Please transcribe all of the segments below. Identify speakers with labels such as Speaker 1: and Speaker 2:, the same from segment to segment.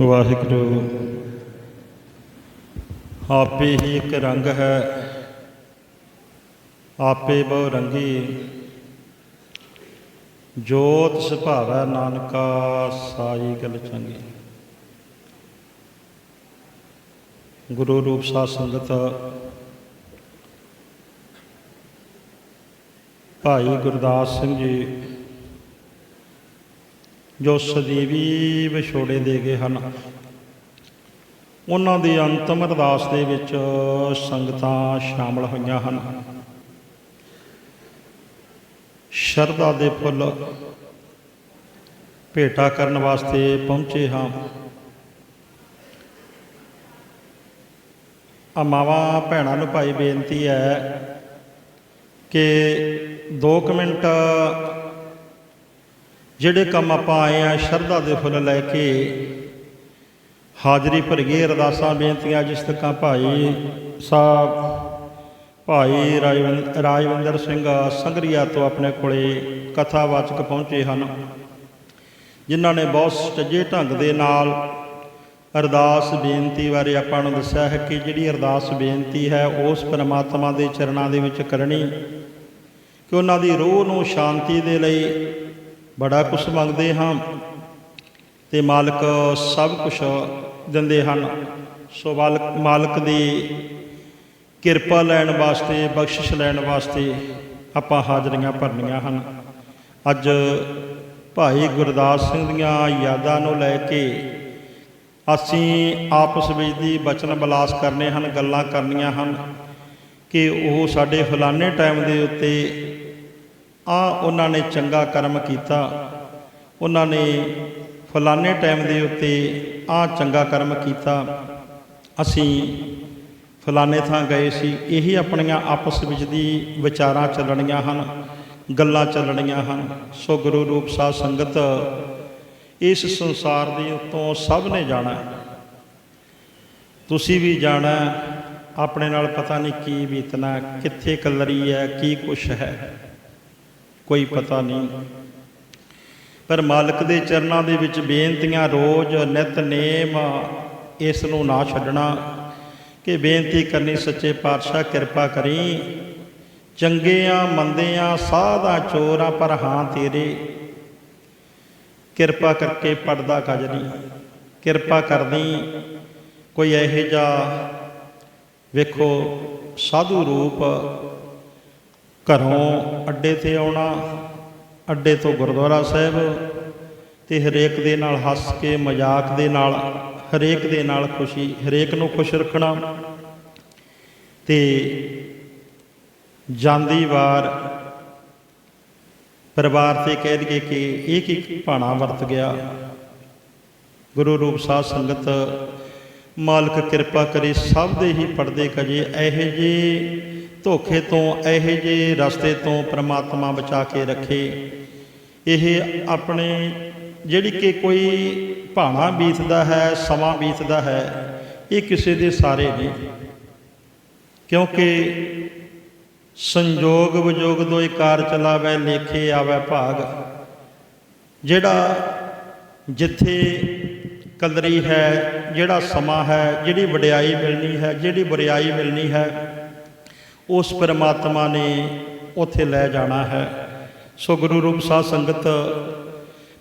Speaker 1: ਵਾਹਿਗੁਰੂ, ਆਪੇ ਹੀ ਇੱਕ ਰੰਗ ਹੈ, ਆਪੇ ਬਹੁ ਰੰਗੀ। ਜੋਤ ਸੁਭਾਵੈ ਨਾਨਕਾ ਸਾਈ ਗਲ ਚੰਗੀ। ਗੁਰੂ ਰੂਪ ਸਾਧ ਸੰਗਤ, ਭਾਈ ਗੁਰਦਾਸ ਸਿੰਘ ਜੀ ਜੋ ਸਦੀਵੀ ਵਿਛੋੜੇ ਦੇ ਗਏ ਹਨ। ਉਹਨਾਂ ਦੀ ਅੰਤਮ ਅਰਦਾਸ ਦੇ ਵਿੱਚ ਸੰਗਤਾਂ ਸ਼ਾਮਲ ਹੋਈਆਂ ਹਨ। ਸ਼ਰਧਾ ਦੇ ਫੁੱਲ ਭੇਟਾ ਕਰਨ ਵਾਸਤੇ ਪਹੁੰਚੇ ਹਾਂ। ਆ ਭੈਣਾਂ ਨੂੰ ਭਾਈ ਬੇਨਤੀ ਹੈ ਕਿ 2 ਮਿੰਟ ਜਿਹੜੇ ਕੰਮ ਆਪਾਂ ਆਏ ਆ, ਸ਼ਰਧਾ ਦੇ ਫੁੱਲ ਲੈ ਕੇ ਹਾਜ਼ਰੀ ਭਰੀਏ, ਅਰਦਾਸਾਂ, ਬੇਨਤੀਆਂ ਜਿਸ ਤੱਕ ਭਾਈ ਸਾਹਿਬ, ਭਾਈ ਰਾਜਵਿੰਦ- ਰਾਜਵਿੰਦਰ ਸਿੰਘ ਸੰਗਰੀਆ ਤੋਂ ਆਪਣੇ ਕੋਲੇ ਕਥਾਵਾਚਕ ਪਹੁੰਚੇ ਹਨ, ਜਿਨ੍ਹਾਂ ਨੇ ਬਹੁਤ ਸੱਜੇ ਢੰਗ ਦੇ ਨਾਲ ਅਰਦਾਸ, ਬੇਨਤੀ ਬਾਰੇ ਆਪਾਂ ਨੂੰ ਦੱਸਿਆ ਹੈ ਕਿ ਜਿਹੜੀ ਅਰਦਾਸ, ਬੇਨਤੀ ਹੈ, ਉਸ ਪਰਮਾਤਮਾ ਦੇ ਚਰਨਾਂ ਦੇ ਵਿੱਚ ਕਰਨੀ ਕਿ ਉਹਨਾਂ ਦੀ ਰੂਹ ਨੂੰ ਸ਼ਾਂਤੀ ਦੇ ਲਈ ਬੜਾ ਕੁਝ ਮੰਗਦੇ ਹਾਂ ਤੇ ਮਾਲਕ ਸਭ ਕੁਝ ਦਿੰਦੇ ਹਨ। ਸੋ ਮਾਲਕ ਮਾਲਕ ਦੀ ਕਿਰਪਾ ਲੈਣ ਵਾਸਤੇ, ਬਖਸ਼ਿਸ਼ ਲੈਣ ਵਾਸਤੇ ਆਪਾਂ ਹਾਜ਼ਰੀਆਂ ਭਰਨੀਆਂ ਹਨ। ਅੱਜ ਭਾਈ ਗੁਰਦਾਸ ਸਿੰਘ ਦੀਆਂ ਯਾਦਾਂ ਨੂੰ ਲੈ ਕੇ ਅਸੀਂ ਆਪਸ ਵਿੱਚ ਦੀ ਬਚਨ ਬਲਾਸ ਕਰਨੇ ਹਨ, ਗੱਲਾਂ ਕਰਨੀਆਂ ਹਨ ਕਿ ਉਹ ਸਾਡੇ ਫਲਾਣੇ ਟਾਈਮ ਦੇ ਉੱਤੇ ਆ ਉਹਨਾਂ ਨੇ ਚੰਗਾ ਕਰਮ ਕੀਤਾ। ਉਹਨਾਂ ਨੇ ਫਲਾਣੇ ਟਾਈਮ ਦੇ ਉੱਤੇ ਆ ਚੰਗਾ ਕਰਮ ਕੀਤਾ। ਅਸੀਂ ਫਲਾਣੇ ਥਾਂ ਗਏ ਸੀ। ਇਹੀ ਆਪਣੀਆਂ ਆਪਸ ਵਿੱਚ ਦੀ ਵਿਚਾਰਾਂ ਚੱਲਣੀਆਂ ਹਨ, ਗੱਲਾਂ ਚੱਲਣੀਆਂ ਹਨ। ਸੋ ਗੁਰੂ ਰੂਪ ਸਾਧ ਸੰਗਤ, ਇਸ ਸੰਸਾਰ ਦੇ ਉੱਤੋਂ ਸਭ ਨੇ ਜਾਣਾ ਤੁਸੀਂ ਵੀ ਜਾਣਾ ਆਪਣੇ ਨਾਲ ਪਤਾ ਨਹੀਂ ਕੀ ਬੀਤਣਾ ਕਿੱਥੇ ਕਲਰੀ ਹੈ, ਕੀ ਕੁਛ ਹੈ। ਕੋਈ ਪਤਾ ਨਹੀਂ। ਪਰ ਮਾਲਕ ਦੇ ਚਰਨਾਂ ਦੇ ਵਿੱਚ ਬੇਨਤੀਆਂ ਰੋਜ਼ ਨਿਤਨੇਮ ਇਸ ਨੂੰ ਨਾ ਛੱਡਣਾ, ਕਿ ਬੇਨਤੀ ਕਰਨੀ, ਸੱਚੇ ਪਾਤਸ਼ਾਹ ਕਿਰਪਾ ਕਰੀ। ਚੰਗਿਆਂ, ਮੰਦਿਆਂ, ਸਾਧਾ, ਚੋਰਾਂ, ਪਰ ਹਾਂ ਤੇਰੇ। ਕਿਰਪਾ ਕਰਕੇ ਪੜਦਾ ਕੱਜ ਨਹੀਂ, ਕਿਰਪਾ ਕਰਦੀ। ਕੋਈ ਇਹੋ ਜਿਹਾ ਵੇਖੋ, ਸਾਧੂ ਰੂਪ ਘਰੋਂ ਅੱਡੇ ਤੇ ਆਉਣਾ, ਅੱਡੇ ਤੋਂ ਗੁਰਦੁਆਰਾ ਸਾਹਿਬ ਤੇ ਹਰੇਕ ਦੇ ਨਾਲ ਹੱਸ ਕੇ, ਮਜ਼ਾਕ ਦੇ ਨਾਲ, ਹਰੇਕ ਦੇ ਨਾਲ ਖੁਸ਼ੀ, ਹਰੇਕ ਨੂੰ ਖੁਸ਼ ਰੱਖਣਾ। ਤੇ ਜਾਂਦੀ ਵਾਰ ਪਰਿਵਾਰ ਤੇ ਕਹਿ ਦਈਏ ਕਿ ਇਹ ਇੱਕ ਭਾਣਾ ਵਰਤ ਗਿਆ। ਗੁਰੂ ਰੂਪ ਸਾਧ ਸੰਗਤ, ਮਾਲਕ ਕਿਰਪਾ ਕਰੇ ਸਭ ਦੇ ਹੀ ਪਰਦੇ ਕਜੇ ਇਹੋ ਜਿਹੇ ਧੋਖੇ ਤੋਂ, ਇਹੋ ਜਿਹੇ ਰਸਤੇ ਤੋਂ ਪ੍ਰਮਾਤਮਾ ਬਚਾ ਕੇ ਰੱਖੇ। ਇਹ ਆਪਣੇ ਜਿਹੜੀ ਕਿ ਕੋਈ ਭਾਣਾ ਬੀਤਦਾ ਹੈ, ਸਮਾਂ ਬੀਤਦਾ ਹੈ, ਇਹ ਕਿਸੇ ਦੇ ਸਾਰੇ ਨਹੀਂ। ਕਿਉਂਕਿ ਸੰਜੋਗ ਵਿਜੋਗ ਦੋਇ ਕਾਰ ਚਲਾਵੇ, ਲੇਖੇ ਆਵੇ ਭਾਗ। ਜਿਹੜਾ ਜਿੱਥੇ ਕਲਰੀ ਹੈ, ਜਿਹੜਾ ਸਮਾਂ ਹੈ, ਜਿਹੜੀ ਵਡਿਆਈ ਮਿਲਣੀ ਹੈ, ਜਿਹੜੀ ਬੁਰਿਆਈ ਮਿਲਣੀ ਹੈ ਉਸ ਪਰਮਾਤਮਾ ਨੇ ਉੱਥੇ ਲੈ ਜਾਣਾ ਹੈ। ਸੋ ਗੁਰੂ ਰੂਪ ਸਾਧ ਸੰਗਤ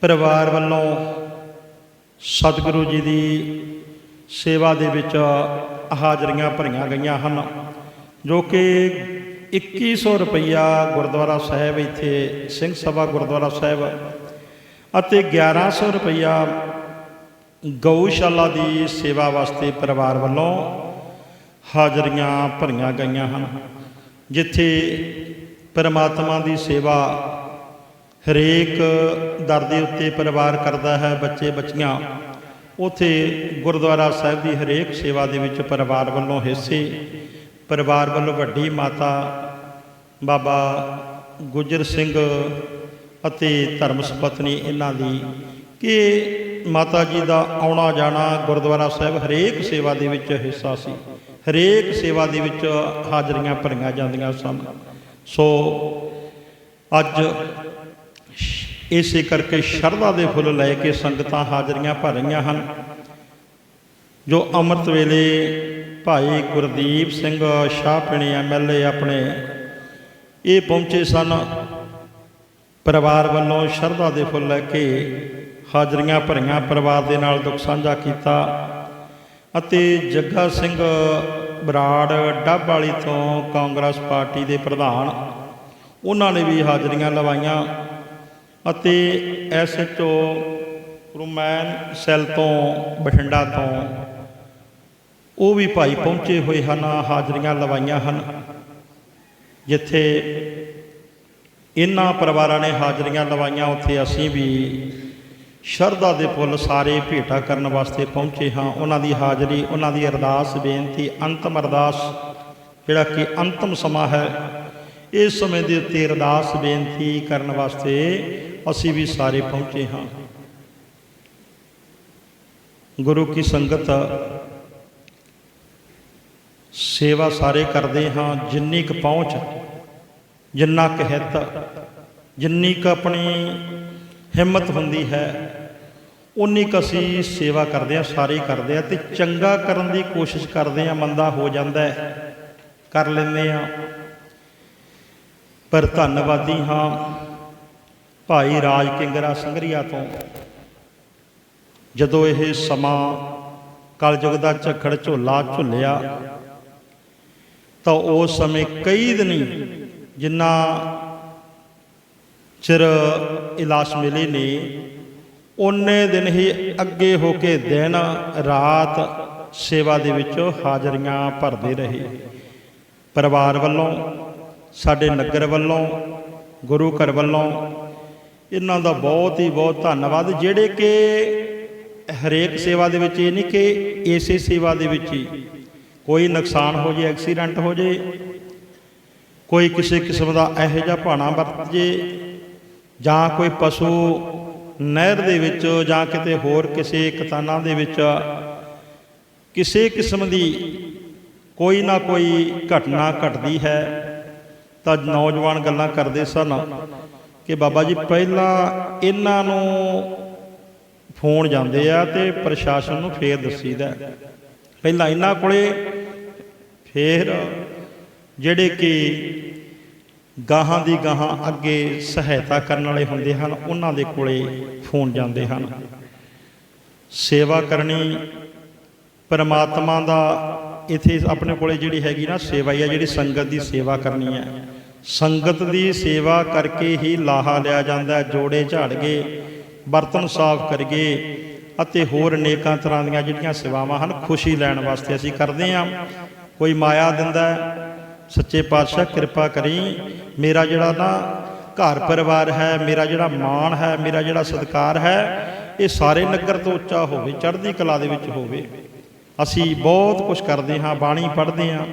Speaker 1: ਪਰਿਵਾਰ ਵੱਲੋਂ ਸਤਿਗੁਰੂ ਜੀ ਦੀ ਸੇਵਾ ਦੇ ਵਿੱਚ ਹਾਜ਼ਰੀਆਂ ਭਰੀਆਂ ਗਈਆਂ ਹਨ, ਜੋ ਕਿ 2100 ਰੁਪਈਆ ਗੁਰਦੁਆਰਾ ਸਾਹਿਬ ਇੱਥੇ ਸਿੰਘ ਸਭਾ ਗੁਰਦੁਆਰਾ ਸਾਹਿਬ ਅਤੇ 1100 ਰੁਪਈਆ ਗਊਸ਼ਾਲਾ ਦੀ ਸੇਵਾ ਵਾਸਤੇ ਪਰਿਵਾਰ ਵੱਲੋਂ ਹਾਜ਼ਰੀਆਂ ਭਰੀਆਂ ਗਈਆਂ ਹਨ। ਜਿੱਥੇ ਪਰਮਾਤਮਾ ਦੀ ਸੇਵਾ ਹਰੇਕ ਦਰ ਦੇ ਉੱਤੇ ਪਰਿਵਾਰ ਕਰਦਾ ਹੈ, ਬੱਚੇ, ਬੱਚੀਆਂ, ਉਥੇ ਗੁਰਦੁਆਰਾ ਸਾਹਿਬ ਦੀ ਹਰੇਕ ਸੇਵਾ ਦੇ ਵਿੱਚ ਪਰਿਵਾਰ ਵੱਲੋਂ ਹਿੱਸੇ, ਪਰਿਵਾਰ ਵੱਲੋਂ ਵੱਡੀ ਮਾਤਾ ਬਾਬਾ ਗੁਜਰ ਸਿੰਘ ਅਤੇ ਧਰਮ ਸੁਪਤਨੀ ਇਹਨਾਂ ਦੀ ਕਿ ਮਾਤਾ ਜੀ ਦਾ ਆਉਣਾ ਜਾਣਾ ਗੁਰਦੁਆਰਾ ਸਾਹਿਬ ਹਰੇਕ ਸੇਵਾ ਦੇ ਵਿੱਚ ਹਿੱਸਾ ਸੀ। ਹਰੇਕ ਸੇਵਾ ਦੇ ਵਿੱਚ ਹਾਜ਼ਰੀਆਂ ਭਰੀਆਂ ਜਾਂਦੀਆਂ ਸਨ। ਸੋ ਅੱਜ ਇਸੇ ਕਰਕੇ ਸ਼ਰਧਾ ਦੇ ਫੁੱਲ ਲੈ ਕੇ ਸੰਗਤਾਂ ਹਾਜ਼ਰੀਆਂ ਭਰ ਰਹੀਆਂ ਹਨ। ਜੋ ਅੰਮ੍ਰਿਤ ਵੇਲੇ ਭਾਈ ਗੁਰਦੀਪ ਸਿੰਘ ਸ਼ਾਹਪਿਣੀ ਐਮਐਲਏ ਆਪਣੇ ਇਹ ਪਹੁੰਚੇ ਸਨ, ਪਰਿਵਾਰ ਵੱਲੋਂ ਸ਼ਰਧਾ ਦੇ ਫੁੱਲ ਲੈ ਕੇ ਹਾਜ਼ਰੀਆਂ ਭਰੀਆਂ, ਪਰਿਵਾਰ ਦੇ ਨਾਲ ਦੁੱਖ ਸਾਂਝਾ ਕੀਤਾ। ਅਤੇ ਜੱਗਾ ਸਿੰਘ ਬਰਾੜ ਡੱਬ ਵਾਲੀ ਤੋਂ ਕਾਂਗਰਸ ਪਾਰਟੀ ਦੇ ਪ੍ਰਧਾਨ ਉਹਨਾਂ ਨੇ ਵੀ ਹਾਜ਼ਰੀਆਂ ਲਵਾਈਆਂ ਅਤੇ ਐਸਐਚਓ ਰੁਮੈਨ ਸੈੱਲ ਤੋਂ, ਬਠਿੰਡਾ ਤੋਂ ਉਹ ਵੀ ਭਾਈ ਪਹੁੰਚੇ ਹੋਏ ਹਨ, ਹਾਜ਼ਰੀਆਂ ਲਵਾਈਆਂ ਹਨ, ਜਿੱਥੇ ਇਹਨਾਂ ਪਰਿਵਾਰਾਂ ਨੇ ਹਾਜ਼ਰੀਆਂ ਲਵਾਈਆਂ, ਉੱਥੇ ਅਸੀਂ ਵੀ ਸ਼ਰਧਾ ਦੇ ਫੁੱਲ ਸਾਰੇ ਭੇਟਾ ਕਰਨ ਵਾਸਤੇ ਪਹੁੰਚੇ ਹਾਂ। ਉਹਨਾਂ ਦੀ ਹਾਜ਼ਰੀ, ਉਹਨਾਂ ਦੀ ਅਰਦਾਸ, ਬੇਨਤੀ, ਅੰਤਮ ਅਰਦਾਸ, ਜਿਹੜਾ ਕਿ ਅੰਤਮ ਸਮਾਂ ਹੈ, ਇਸ ਸਮੇਂ ਦੇ ਉੱਤੇ ਅਰਦਾਸ, ਬੇਨਤੀ ਕਰਨ ਵਾਸਤੇ ਅਸੀਂ ਵੀ ਸਾਰੇ ਪਹੁੰਚੇ ਹਾਂ। ਗੁਰੂ ਕੀ ਸੰਗਤ ਸੇਵਾ ਸਾਰੇ ਕਰਦੇ ਹਾਂ। ਜਿੰਨੀ ਕੁ ਪਹੁੰਚ, ਜਿੰਨਾ ਕੁ ਹਿੱਤ, ਜਿੰਨੀ ਕੁ ਆਪਣੀ ਹਿੰਮਤ ਹੁੰਦੀ ਹੈ ਉਨੀ ਕੁ ਅਸੀਂ ਸੇਵਾ ਕਰਦੇ ਹਾਂ, ਸਾਰੇ ਕਰਦੇ ਹਾਂ ਤੇ ਚੰਗਾ ਕਰਨ ਦੀ ਕੋਸ਼ਿਸ਼ ਕਰਦੇ ਹਾਂ, ਮੰਦਾ ਹੋ ਜਾਂਦਾ ਕਰ ਲੈਂਦੇ ਹਾਂ। ਪਰ ਧੰਨਵਾਦੀ ਹਾਂ ਭਾਈ ਰਾਜ ਕਿੰਗਰਾ ਸੰਗਰੀਆ ਤੋਂ। ਜਦੋਂ ਇਹ ਸਮਾਂ ਕਲਯੁਗ ਦਾ ਝੱਖੜ ਝੋਲਾ ਝੁੱਲਿਆ, ਤਾਂ ਉਸ ਸਮੇਂ ਕਈ ਦਿਨੀ ਜਿੰਨਾ ਚਿਰ ਇਲਾਸ ਮਿਲੇ ਨੇ ਉਹਨੇ ਦਿਨ ਹੀ ਅੱਗੇ ਹੋ ਕੇ ਦਿਨ, ਰਾਤ ਸੇਵਾ ਦੇ ਵਿੱਚ ਹਾਜ਼ਰੀਆਂ ਭਰਦੇ ਰਹੇ। ਪਰਿਵਾਰ ਵੱਲੋਂ, ਸਾਡੇ ਨਗਰ ਵੱਲੋਂ, ਗੁਰੂ ਘਰ ਵੱਲੋਂ ਇਹਨਾਂ ਦਾ ਬਹੁਤ ਹੀ ਬਹੁਤ ਧੰਨਵਾਦ, ਜਿਹੜੇ ਕਿ ਹਰੇਕ ਸੇਵਾ ਦੇ ਵਿੱਚ, ਇਹ ਨਹੀਂ ਕਿ ਇਸੇ ਸੇਵਾ ਦੇ ਵਿੱਚ ਹੀ ਕੋਈ ਨੁਕਸਾਨ ਹੋ ਜੇ, ਐਕਸੀਡੈਂਟ ਹੋ ਜੇ, ਕੋਈ ਕਿਸੇ ਕਿਸਮ ਦਾ ਇਹੋ ਜਿਹਾ ਭਾਣਾ ਵਰਤ ਜੇ, ਜਾਂ ਕੋਈ ਪਸ਼ੂ ਨਹਿਰ ਦੇ ਵਿੱਚ ਜਾਂ ਕਿਤੇ ਹੋਰ ਕਿਸੇ ਕਤਾਨਾਂ ਦੇ ਵਿੱਚ ਕਿਸੇ ਕਿਸਮ ਦੀ ਕੋਈ ਨਾ ਕੋਈ ਘਟਨਾ ਘਟਦੀ ਹੈ, ਤਾਂ ਨੌਜਵਾਨ ਗੱਲਾਂ ਕਰਦੇ ਸਨ ਕਿ ਬਾਬਾ ਜੀ ਪਹਿਲਾਂ ਇਹਨਾਂ ਨੂੰ ਫੋਨ ਜਾਂਦੇ ਆ ਤੇ ਪ੍ਰਸ਼ਾਸਨ ਨੂੰ ਫੇਰ ਦੱਸੀਦਾ। ਪਹਿਲਾਂ ਇਹਨਾਂ ਕੋਲੇ ਫੇਰ ਜਿਹੜੇ ਕਿ ਗਾਹਾਂ ਦੀ ਗਾਹਾਂ ਅੱਗੇ ਸਹਾਇਤਾ ਕਰਨ ਵਾਲੇ ਹੁੰਦੇ ਹਨ, ਉਹਨਾਂ ਦੇ ਕੋਲੇ ਫੋਨ ਜਾਂਦੇ ਹਨ। ਸੇਵਾ ਕਰਨੀ ਪਰਮਾਤਮਾ ਦਾ ਇਥੇ ਆਪਣੇ ਕੋਲੇ ਜਿਹੜੀ ਹੈਗੀ ਨਾ ਸੇਵਾ ਹੀ ਆ, ਜਿਹੜੀ ਸੰਗਤ ਦੀ ਸੇਵਾ ਕਰਨੀ ਹੈ। ਸੰਗਤ ਦੀ ਸੇਵਾ ਕਰਕੇ ਹੀ ਲਾਹਾ ਲਿਆ ਜਾਂਦਾ, ਜੋੜੇ ਝਾੜ ਗਏ ਬਰਤਨ ਸਾਫ਼ ਕਰਗੇ ਅਤੇ ਹੋਰ ਅਨੇਕਾਂ ਤਰ੍ਹਾਂ ਦੀਆਂ ਜਿਹੜੀਆਂ ਸੇਵਾਵਾਂ ਹਨ, ਖੁਸ਼ੀ ਲੈਣ ਵਾਸਤੇ ਅਸੀਂ ਕਰਦੇ ਹਾਂ। ਕੋਈ ਮਾਇਆ ਦਿੰਦਾ ਸੱਚੇ ਪਾਤਸ਼ਾਹ, ਕਿਰਪਾ ਕਰੀ। ਮੇਰਾ ਜਿਹੜਾ ਨਾ ਘਰ ਪਰਿਵਾਰ ਹੈ, ਮੇਰਾ ਜਿਹੜਾ ਮਾਣ ਹੈ, ਮੇਰਾ ਜਿਹੜਾ ਸਤਿਕਾਰ ਹੈ, ਇਹ ਸਾਰੇ ਨਗਰ ਤੋਂ ਉੱਚਾ ਹੋਵੇ, ਚੜ੍ਹਦੀ ਕਲਾ ਦੇ ਵਿੱਚ ਹੋਵੇ। ਅਸੀਂ ਬਹੁਤ ਕੁਝ ਕਰਦੇ ਹਾਂ, ਬਾਣੀ ਪੜ੍ਹਦੇ ਹਾਂ।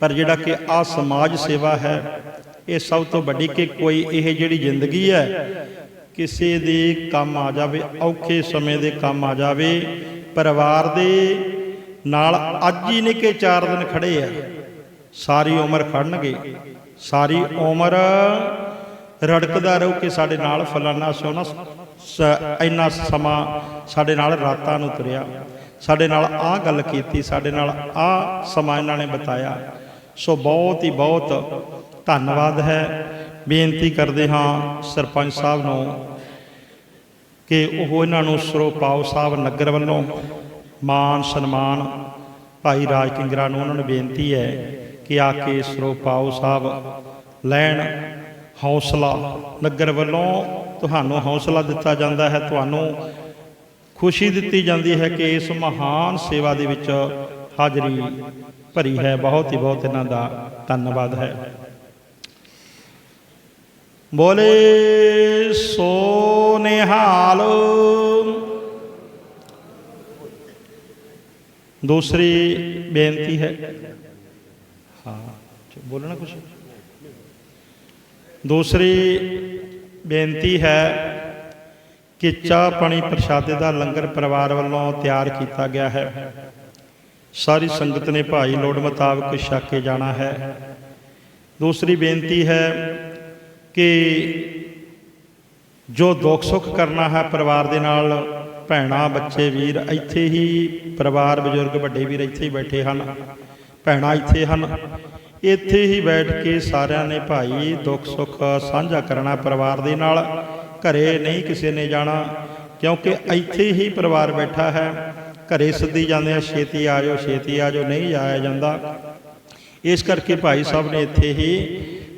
Speaker 1: ਪਰ ਜਿਹੜਾ ਕਿ ਆ ਸਮਾਜ ਸੇਵਾ ਹੈ, ਇਹ ਸਭ ਤੋਂ ਵੱਡੀ ਕਿ ਕੋਈ ਇਹ ਜਿਹੜੀ ਜ਼ਿੰਦਗੀ ਹੈ, ਕਿਸੇ ਦੇ ਕੰਮ ਆ ਜਾਵੇ, ਔਖੇ ਸਮੇਂ ਦੇ ਕੰਮ ਆ ਜਾਵੇ, ਪਰਿਵਾਰ ਦੇ ਨਾਲ ਅੱਜ ਹੀ ਨਹੀਂ ਕਿ 4 ਦਿਨ ਖੜੇ ਆ। ਸਾਰੀ ਉਮਰ ਖੜਨਗੇ। ਸਾਰੀ ਉਮਰ ਰੜਕਦਾ ਰਹੂ ਕਿ ਸਾਡੇ ਨਾਲ ਫਲਾਨਾ ਸੋਨਾ ਸ- ਇੰਨਾ ਸਮਾਂ ਸਾਡੇ ਨਾਲ ਰਾਤਾਂ ਨੂੰ ਤੁਰਿਆ। ਸਾਡੇ ਨਾਲ ਆਹ ਗੱਲ ਕੀਤੀ, ਸਾਡੇ ਨਾਲ ਆਹ ਸਮਾਂ ਇਹਨਾਂ ਨੇ ਬਤਾਇਆ। ਸੋ ਬਹੁਤ ਹੀ ਬਹੁਤ ਧੰਨਵਾਦ ਹੈ। ਬੇਨਤੀ ਕਰਦੇ ਹਾਂ ਸਰਪੰਚ ਸਾਹਿਬ ਨੂੰ ਕਿ ਉਹ ਇਹਨਾਂ ਨੂੰ ਸਰੋਪਾਉ ਸਾਹਿਬ ਨਗਰ ਵੱਲੋਂ। ਮਾਨ ਸਨਮਾਨ ਭਾਈ ਰਾਜ ਕਿੰਗਰਾ ਨੂੰ ਉਹਨਾਂ ਨੂੰ ਬੇਨਤੀ ਹੈ ਕਿ ਆ ਕੇ ਸਰੋ ਪਾਓ ਸਾਹਿਬ। ਲੈਣ ਹੌਸਲਾ, ਨਗਰ ਵੱਲੋਂ ਤੁਹਾਨੂੰ ਹੌਸਲਾ ਦਿੱਤਾ ਜਾਂਦਾ ਹੈ, ਤੁਹਾਨੂੰ ਖੁਸ਼ੀ ਦਿੱਤੀ ਜਾਂਦੀ ਹੈ ਕਿ ਇਸ ਮਹਾਨ ਸੇਵਾ ਦੇ ਵਿੱਚ ਹਾਜ਼ਰੀ ਭਰੀ ਹੈ। ਬਹੁਤ ਹੀ ਬਹੁਤ ਇਹਨਾਂ ਦਾ ਧੰਨਵਾਦ ਹੈ। ਬੋਲੇ, ਸੋ ਨਿਹਾਲ। ਦੂਸਰੀ ਬੇਨਤੀ ਹੈ ਹਾਂ ਬੋਲਣਾ ਕੁਛ। ਦੂਸਰੀ ਬੇਨਤੀ ਹੈ ਕਿ ਚਾਹ ਪਾਣੀ ਪ੍ਰਸ਼ਾਦੇ ਦਾ ਲੰਗਰ ਪਰਿਵਾਰ ਵੱਲੋਂ ਤਿਆਰ ਕੀਤਾ ਗਿਆ ਹੈ। ਸਾਰੀ ਸੰਗਤ ਨੇ ਭਾਈ ਲੋੜ ਮੁਤਾਬਕ ਛਕ ਕੇ ਜਾਣਾ ਹੈ। ਦੂਸਰੀ ਬੇਨਤੀ ਹੈ ਕਿ ਜੋ ਦੁੱਖ ਸੁੱਖ ਕਰਨਾ ਹੈ ਪਰਿਵਾਰ ਦੇ ਨਾਲ, ਭੈਣਾਂ, ਬੱਚੇ, ਵੀਰ, ਇੱਥੇ ਹੀ ਪਰਿਵਾਰ ਬਜ਼ੁਰਗ ਵੱਡੇ ਵੀਰ ਇੱਥੇ ਹੀ ਬੈਠੇ ਹਨ। ਭੈਣਾਂ ਇੱਥੇ ਹਨ। ਇੱਥੇ ਹੀ ਬੈਠ ਕੇ ਸਾਰਿਆਂ ਨੇ ਭਾਈ ਦੁੱਖ ਸੁੱਖ ਸਾਂਝਾ ਕਰਨਾ ਪਰਿਵਾਰ ਦੇ ਨਾਲ। ਘਰੇ ਨਹੀਂ ਕਿਸੇ ਨੇ ਜਾਣਾ, ਕਿਉਂਕਿ ਇੱਥੇ ਹੀ ਪਰਿਵਾਰ ਬੈਠਾ ਹੈ। ਘਰੇ ਸੱਦੀ ਜਾਂਦੇ ਆ, ਛੇਤੀ ਆ ਜਾਓ, ਛੇਤੀ ਆ ਜਾਓ, ਨਹੀਂ ਆਇਆ ਜਾਂਦਾ। ਇਸ ਕਰਕੇ ਭਾਈ ਸਾਹਿਬ ਨੇ ਇੱਥੇ ਹੀ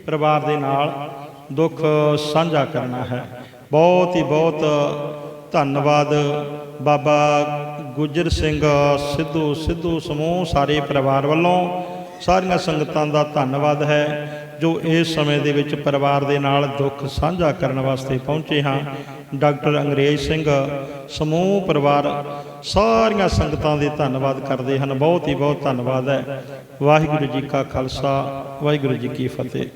Speaker 1: ਪਰਿਵਾਰ ਦੇ ਨਾਲ ਦੁੱਖ ਸਾਂਝਾ ਕਰਨਾ ਹੈ। ਬਹੁਤ ਹੀ ਬਹੁਤ ਧੰਨਵਾਦ ਬਾਬਾ ਗੁੱਜਰ ਸਿੰਘ, ਸਿੱਧੂ ਸਿੱਧੂ ਸਮੂਹ ਸਾਰੇ ਪਰਿਵਾਰ ਵੱਲੋਂ ਸਾਰੀਆਂ ਸੰਗਤਾਂ ਦਾ ਧੰਨਵਾਦ ਹੈ, ਜੋ ਇਸ ਸਮੇਂ ਦੇ ਵਿੱਚ ਪਰਿਵਾਰ ਦੇ ਨਾਲ ਦੁੱਖ ਸਾਂਝਾ ਕਰਨ ਵਾਸਤੇ ਪਹੁੰਚੇ ਹਾਂ। ਡਾਕਟਰ ਅੰਗਰੇਜ਼ ਸਿੰਘ, ਸਮੂਹ, ਪਰਿਵਾਰ ਸਾਰੀਆਂ ਸੰਗਤਾਂ ਦੇ ਧੰਨਵਾਦ ਕਰਦੇ ਹਨ। ਬਹੁਤ ਹੀ ਬਹੁਤ ਧੰਨਵਾਦ ਹੈ। ਵਾਹਿਗੁਰੂ ਜੀ ਕਾ ਖਾਲਸਾ, ਵਾਹਿਗੁਰੂ ਜੀ ਕੀ ਫਤਿਹ।